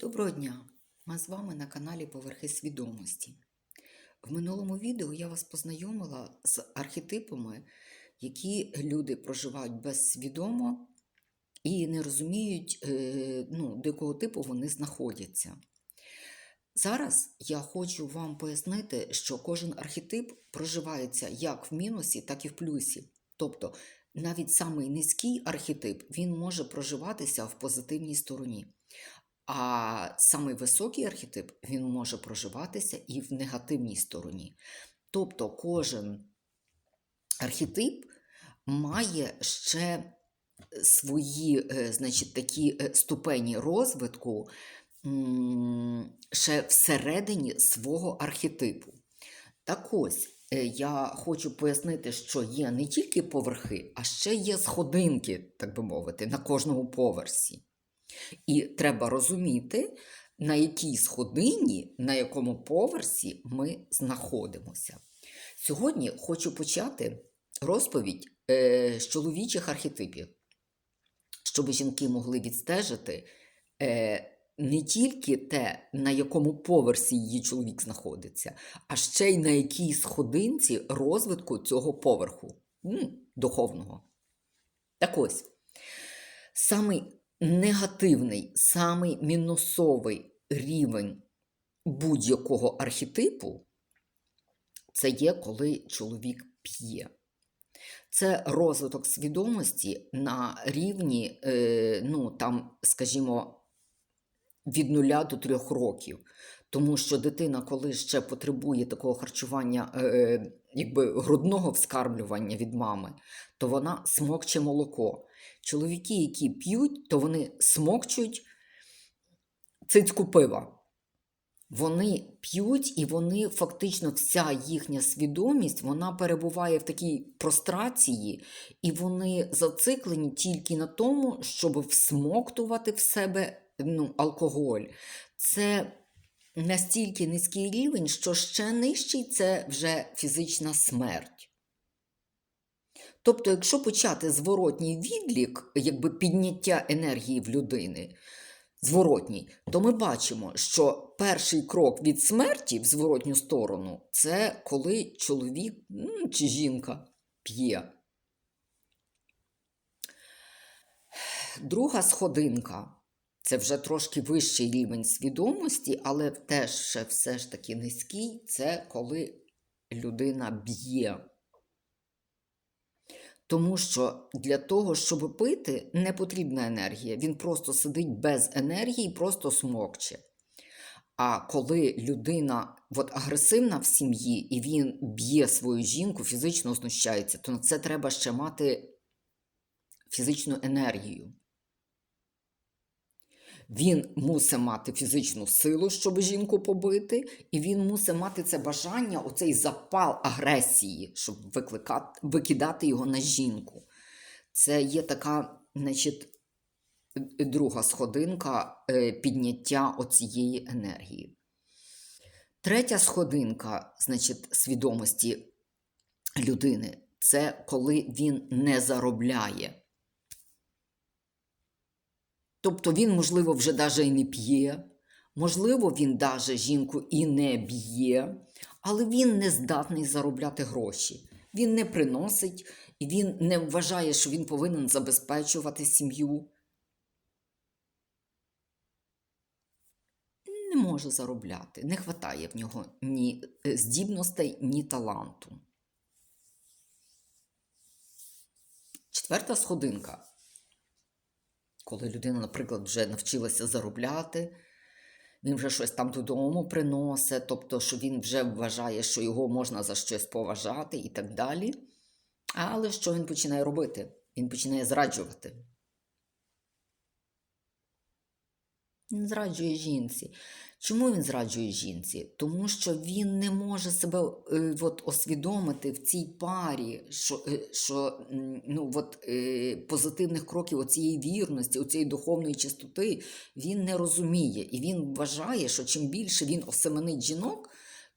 Доброго дня! Ми з вами на каналі Поверхи свідомості. В минулому відео я вас познайомила з архетипами, які люди проживають безсвідомо і не розуміють, е, ну, до якого типу вони знаходяться. Зараз я хочу вам пояснити, що кожен архетип проживається як в мінусі, так і в плюсі. Тобто навіть самий низький архетип він може проживатися в позитивній стороні. А самий високий архетип він може проживатися і в негативній стороні. Тобто кожен архетип має ще свої е, значить, такі е, ступені розвитку ще всередині свого архетипу. Так ось, е, я хочу пояснити, що є не тільки поверхи, а ще є сходинки, так би мовити, на кожному поверсі. І треба розуміти, на якій сходині, на якому поверсі ми знаходимося. Сьогодні хочу почати розповідь е, з чоловічих архетипів, щоб жінки могли відстежити е, не тільки те, на якому поверсі її чоловік знаходиться, а ще й на якій сходинці розвитку цього поверху м, духовного. Так ось, самий негативний, самий мінусовий рівень будь-якого архетипу це є, коли чоловік п'є. Це розвиток свідомості на рівні, е, ну там, скажімо, від нуля до трьох років. Тому що дитина, коли ще потребує такого харчування, е, якби грудного вскармлювання від мами, то вона смокче молоко. Чоловіки, які п'ють, то вони смокчуть цицьку пива. Вони п'ють, і вони фактично вся їхня свідомість вона перебуває в такій прострації, і вони зациклені тільки на тому, щоб всмоктувати в себе ну, алкоголь. Це настільки низький рівень, що ще нижчий це вже фізична смерть. Тобто, якщо почати зворотній відлік, якби підняття енергії в людини, зворотній, то ми бачимо, що перший крок від смерті в зворотню сторону це коли чоловік чи жінка п'є. Друга сходинка це вже трошки вищий рівень свідомості, але теж ще все ж таки низький це коли людина б'є. Тому що для того, щоб пити, не потрібна енергія. Він просто сидить без енергії, просто смокче. А коли людина от, агресивна в сім'ї і він б'є свою жінку, фізично знущається, то на це треба ще мати фізичну енергію. Він мусить мати фізичну силу, щоб жінку побити, і він мусить мати це бажання, оцей запал агресії, щоб викликати, викидати його на жінку. Це є така, значить, друга сходинка е, підняття оцієї енергії. Третя сходинка, значить, свідомості людини це коли він не заробляє. Тобто він, можливо, вже навіть і не п'є, можливо, він навіть жінку і не б'є, але він не здатний заробляти гроші. Він не приносить і він не вважає, що він повинен забезпечувати сім'ю. Не може заробляти, не вистачає в нього ні здібностей, ні таланту. Четверта сходинка коли людина, наприклад, вже навчилася заробляти, він вже щось там додому приносить, тобто, що він вже вважає, що його можна за щось поважати і так далі. Але що він починає робити? Він починає зраджувати. Він зраджує жінці. Чому він зраджує жінці? Тому що він не може себе е, от, освідомити в цій парі, що е, що ну, от, е, позитивних кроків оцієї вірності, оцієї духовної чистоти він не розуміє. І він вважає, що чим більше він осеменить жінок,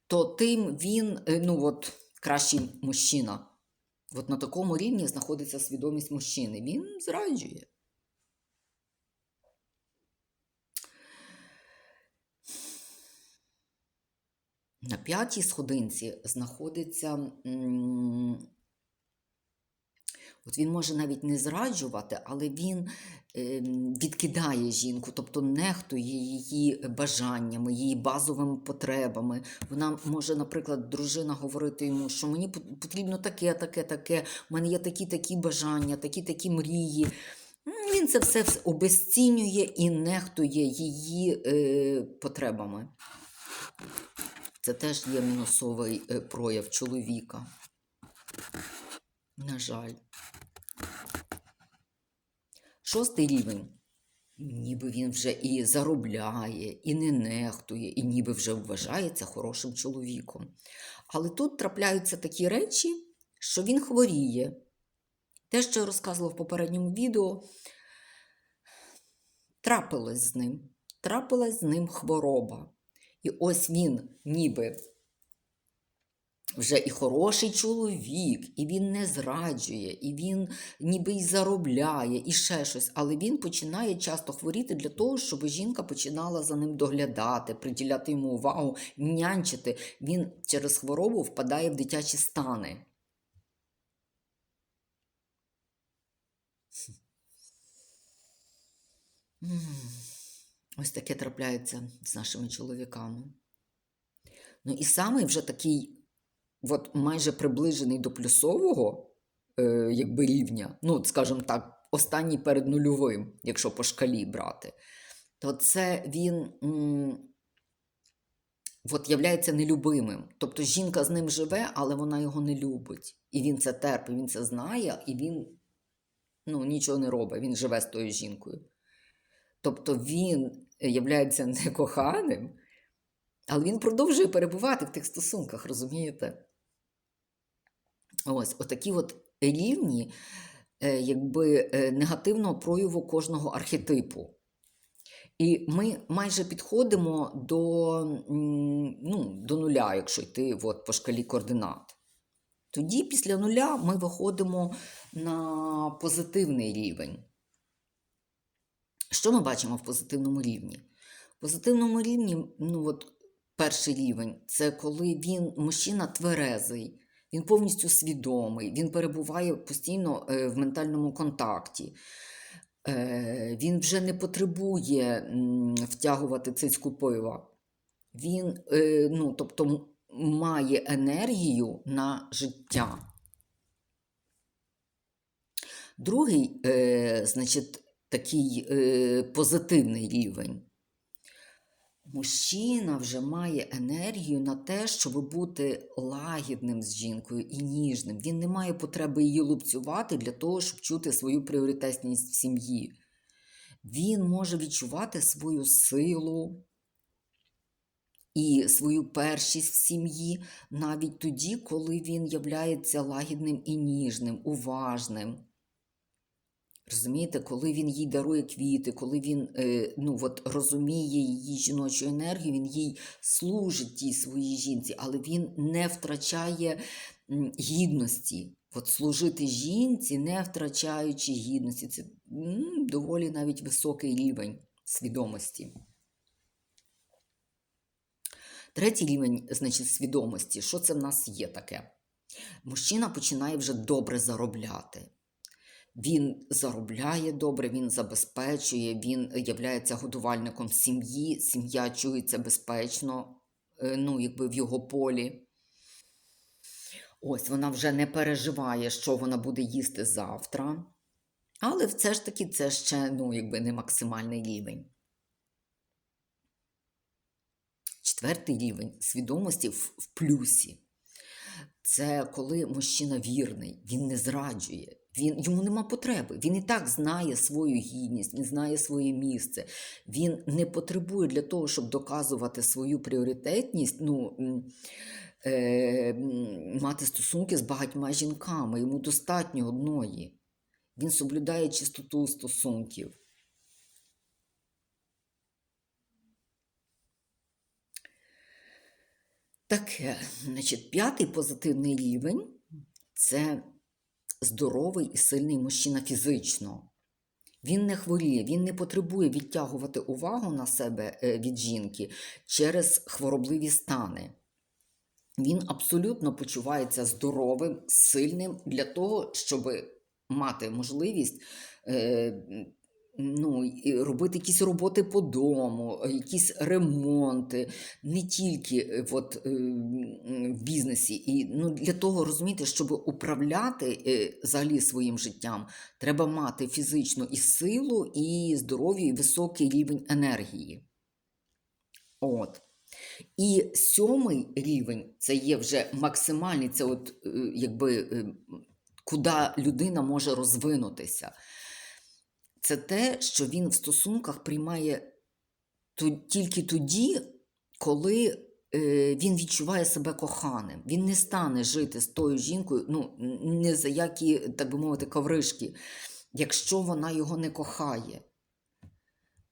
то тим він е, ну, от, кращий мужчина. От на такому рівні знаходиться свідомість мужчини. Він зраджує. На п'ятій сходинці знаходиться. От він може навіть не зраджувати, але він ем, відкидає жінку, тобто нехтує її бажаннями, її базовими потребами. Вона може, наприклад, дружина говорити йому, що мені потрібно таке, таке, таке, в мене є такі такі бажання, такі такі мрії. Він це все вс- обезцінює і нехтує її е, потребами. Це теж є мінусовий е, прояв чоловіка. На жаль. Шостий рівень. Ніби він вже і заробляє, і не нехтує, і ніби вже вважається хорошим чоловіком. Але тут трапляються такі речі, що він хворіє. Те, що я розказувала в попередньому відео, трапилось з ним. Трапилась з ним хвороба. І ось він ніби вже і хороший чоловік, і він не зраджує, і він ніби й заробляє, і ще щось. Але він починає часто хворіти для того, щоб жінка починала за ним доглядати, приділяти йому увагу, нянчити. Він через хворобу впадає в дитячі стани. М, Ось таке трапляється з нашими чоловіками. Ну і самий вже такий, от майже приближений до плюсового е, якби рівня, ну, скажімо так, останній перед нульовим, якщо по шкалі брати, то це він м, от являється нелюбимим. Тобто жінка з ним живе, але вона його не любить. І він це терпить, він це знає, і він ну, нічого не робить, він живе з тою жінкою. Тобто він являється некоханим, але він продовжує перебувати в тих стосунках, розумієте? Ось, отакі от рівні е, якби, е, негативного прояву кожного архетипу. І ми майже підходимо до, ну, до нуля, якщо йти от, по шкалі координат. Тоді після нуля ми виходимо на позитивний рівень. Що ми бачимо в позитивному рівні? В позитивному рівні, ну от перший рівень це коли він мужчина тверезий, він повністю свідомий, він перебуває постійно е, в ментальному контакті. Е, Він вже не потребує втягувати цицьку пива. Він, е, ну, тобто, має енергію на життя. Другий, значить, такий е, позитивний рівень. Мужчина вже має енергію на те, щоб бути лагідним з жінкою і ніжним. Він не має потреби її лупцювати для того, щоб чути свою пріоритетність в сім'ї. Він може відчувати свою силу і свою першість в сім'ї навіть тоді, коли він являється лагідним і ніжним, уважним. Розумієте, коли він їй дарує квіти, коли він е, ну, от, розуміє її жіночу енергію, він їй служить тій своїй жінці, але він не втрачає гідності. От служити жінці, не втрачаючи гідності. Це м, доволі навіть високий рівень свідомості. Третій рівень, значить, свідомості. Що це в нас є таке? Мужчина починає вже добре заробляти. Він заробляє добре, він забезпечує, він являється годувальником сім'ї, сім'я чується безпечно е, ну, якби в його полі. Ось вона вже не переживає, що вона буде їсти завтра. Але все ж таки це ще ну, якби не максимальний рівень. Четвертий рівень свідомості в, в плюсі. Це коли мужчина вірний, він не зраджує, він, йому нема потреби. Він і так знає свою гідність, він знає своє місце. Він не потребує для того, щоб доказувати свою пріоритетність, ну, е, мати стосунки з багатьма жінками. Йому достатньо одної. Він соблюдає чистоту стосунків. Таке, значить, п'ятий позитивний рівень це здоровий і сильний мужчина фізично. Він не хворіє, він не потребує відтягувати увагу на себе е, від жінки через хворобливі стани. він абсолютно почувається здоровим, сильним для того, щоб мати можливість. Ну, робити якісь роботи по дому, якісь ремонти, не тільки е, от, е, в бізнесі. І ну, для того розумієте, щоб управляти е, взагалі своїм життям, треба мати фізичну і силу, і здоров'я, і високий рівень енергії. От. І сьомий рівень це є вже максимальний, це от, якби, куди людина може розвинутися. Це те, що він в стосунках приймає тільки тоді, коли е, він відчуває себе коханим. Він не стане жити з тою жінкою, ну, не за які, так би мовити, ковришки, якщо вона його не кохає.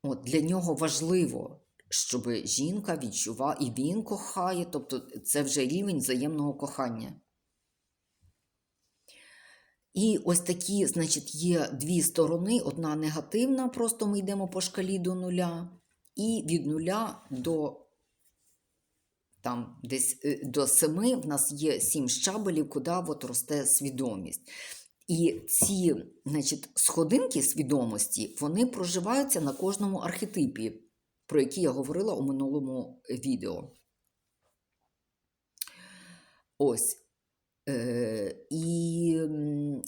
От, для нього важливо, щоб жінка відчувала, і він кохає, тобто це вже рівень взаємного кохання. І ось такі, значить, є дві сторони: одна негативна, просто ми йдемо по шкалі до нуля, і від нуля до там десь е, до семи в нас є сім щабелів, куди от росте свідомість. І ці значить, сходинки свідомості вони проживаються на кожному архетипі, про які я говорила у минулому відео. Ось. Е, і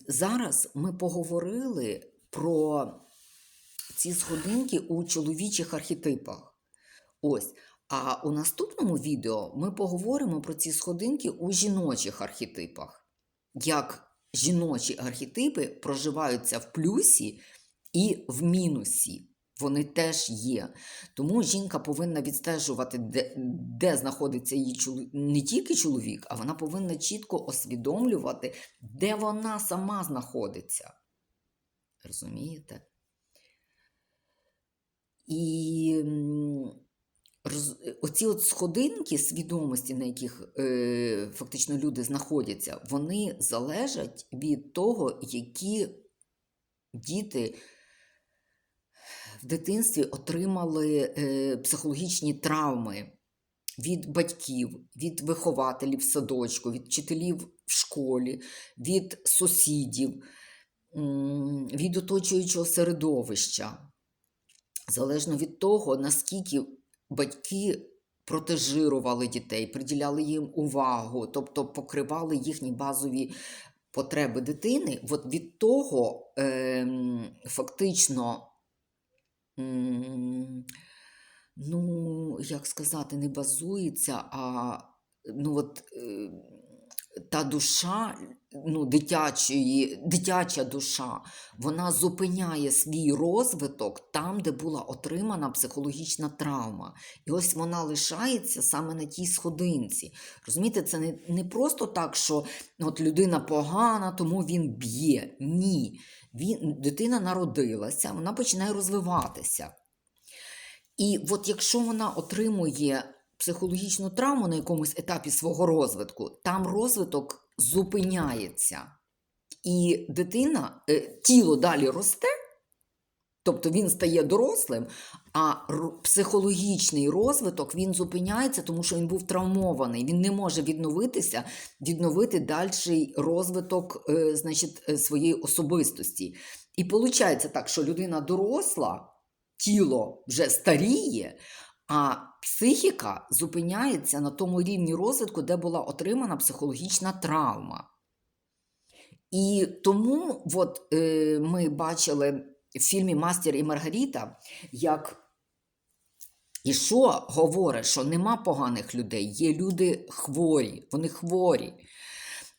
зараз ми поговорили про ці сходинки у чоловічих архетипах. Ось. А у наступному відео ми поговоримо про ці сходинки у жіночих архетипах. Як жіночі архетипи проживаються в плюсі і в мінусі. Вони теж є. Тому жінка повинна відстежувати, де, де знаходиться її чоловік, не тільки чоловік, а вона повинна чітко усвідомлювати, де вона сама знаходиться. Розумієте? І роз, оці от сходинки свідомості, на яких е, фактично люди знаходяться, вони залежать від того, які діти в дитинстві отримали е, психологічні травми від батьків, від вихователів в садочку, від вчителів в школі, від сусідів, від оточуючого середовища. Залежно від того, наскільки батьки протежирували дітей, приділяли їм увагу, тобто покривали їхні базові потреби дитини, от від того ем, фактично. Ну, як сказати, не базується, а ну, от, е, та душа, ну, дитячої, дитяча душа, вона зупиняє свій розвиток там, де була отримана психологічна травма. І ось вона лишається саме на тій сходинці. Розумієте, це не, не просто так, що от людина погана, тому він б'є. Ні. Він, дитина народилася, вона починає розвиватися. І от якщо вона отримує психологічну травму на якомусь етапі свого розвитку, там розвиток зупиняється. І дитина, е, тіло далі росте, тобто він стає дорослим, а психологічний розвиток він зупиняється, тому що він був травмований. Він не може відновитися, відновити дальший розвиток е, значить, е, своєї особистості. І виходить так, що людина доросла, тіло вже старіє, а психіка зупиняється на тому рівні розвитку, де була отримана психологічна травма. І тому от, е, ми бачили в фільмі Мастер і Маргарита, як і що говорить, що нема поганих людей, є люди хворі, вони хворі.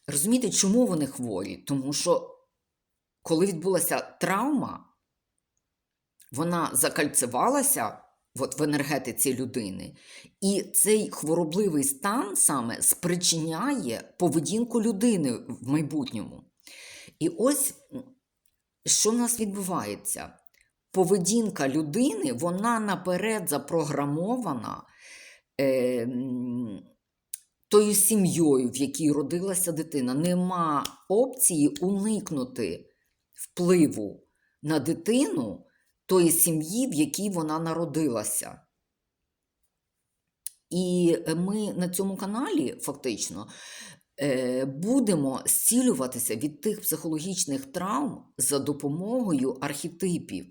Розумієте, чому вони хворі? Тому що коли відбулася травма, вона закальцевалася от, в енергетиці людини, і цей хворобливий стан саме спричиняє поведінку людини в майбутньому. І ось що в нас відбувається? Поведінка людини, вона наперед запрограмована е, тою сім'єю, в якій родилася дитина. Нема опції уникнути впливу на дитину тої сім'ї, в якій вона народилася. І ми на цьому каналі фактично е, будемо зцілюватися від тих психологічних травм за допомогою архетипів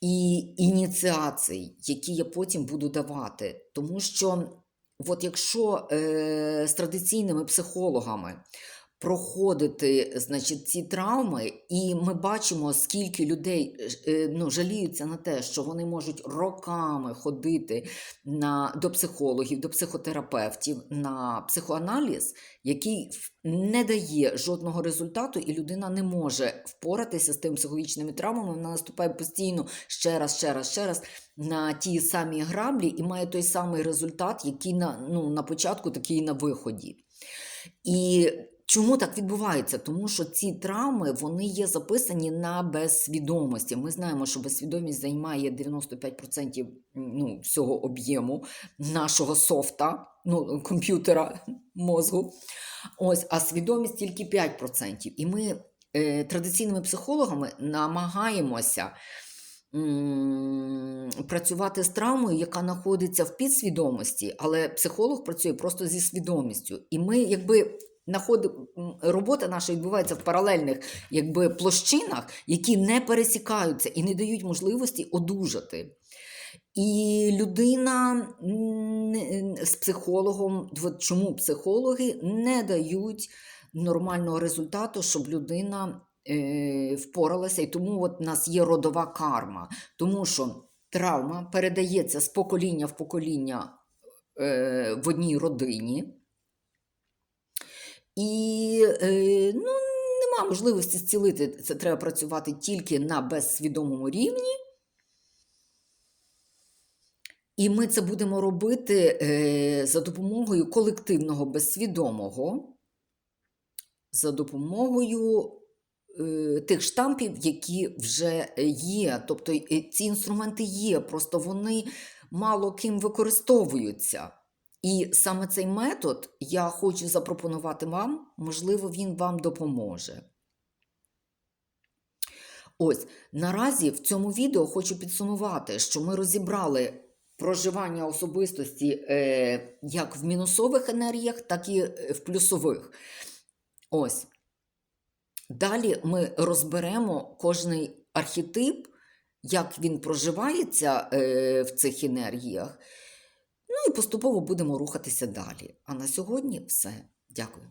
і ініціацій, які я потім буду давати. Тому що, от якщо е, з традиційними психологами проходити значить, ці травми, і ми бачимо, скільки людей е, ну, жаліються на те, що вони можуть роками ходити на, до психологів, до психотерапевтів на психоаналіз, який не дає жодного результату, і людина не може впоратися з тими психологічними травмами. Вона наступає постійно ще раз, ще раз, ще раз на ті самі граблі і має той самий результат, який на, ну, на початку, такий на виході. І чому так відбувається? Тому що ці травми вони є записані на безсвідомості. Ми знаємо, що безсвідомість займає 95% ну, всього об'єму нашого софта, ну, комп'ютера мозгу. Ось, а свідомість тільки 5%. І ми е, традиційними психологами намагаємося працювати з травмою, яка знаходиться в підсвідомості, але психолог працює просто зі свідомістю. І ми, якби. Робота наша відбувається в паралельних якби, площинах, які не пересікаються і не дають можливості одужати. І людина з психологом, чому психологи не дають нормального результату, щоб людина е, впоралася. І тому от у нас є родова карма, тому що травма передається з покоління в покоління е, в одній родині. І е, ну, нема можливості зцілити. Це треба працювати тільки на безсвідомому рівні. І ми це будемо робити е, за допомогою колективного безсвідомого, за допомогою е, тих штампів, які вже є. Тобто ці інструменти є, просто вони мало ким використовуються. І саме цей метод я хочу запропонувати вам, можливо, він вам допоможе. Ось наразі в цьому відео хочу підсумувати, що ми розібрали проживання особистості е, як в мінусових енергіях, так і е, в плюсових. Ось. Далі ми розберемо кожний архетип, як він проживається е, в цих енергіях. Ну і поступово будемо рухатися далі. А на сьогодні все. Дякую.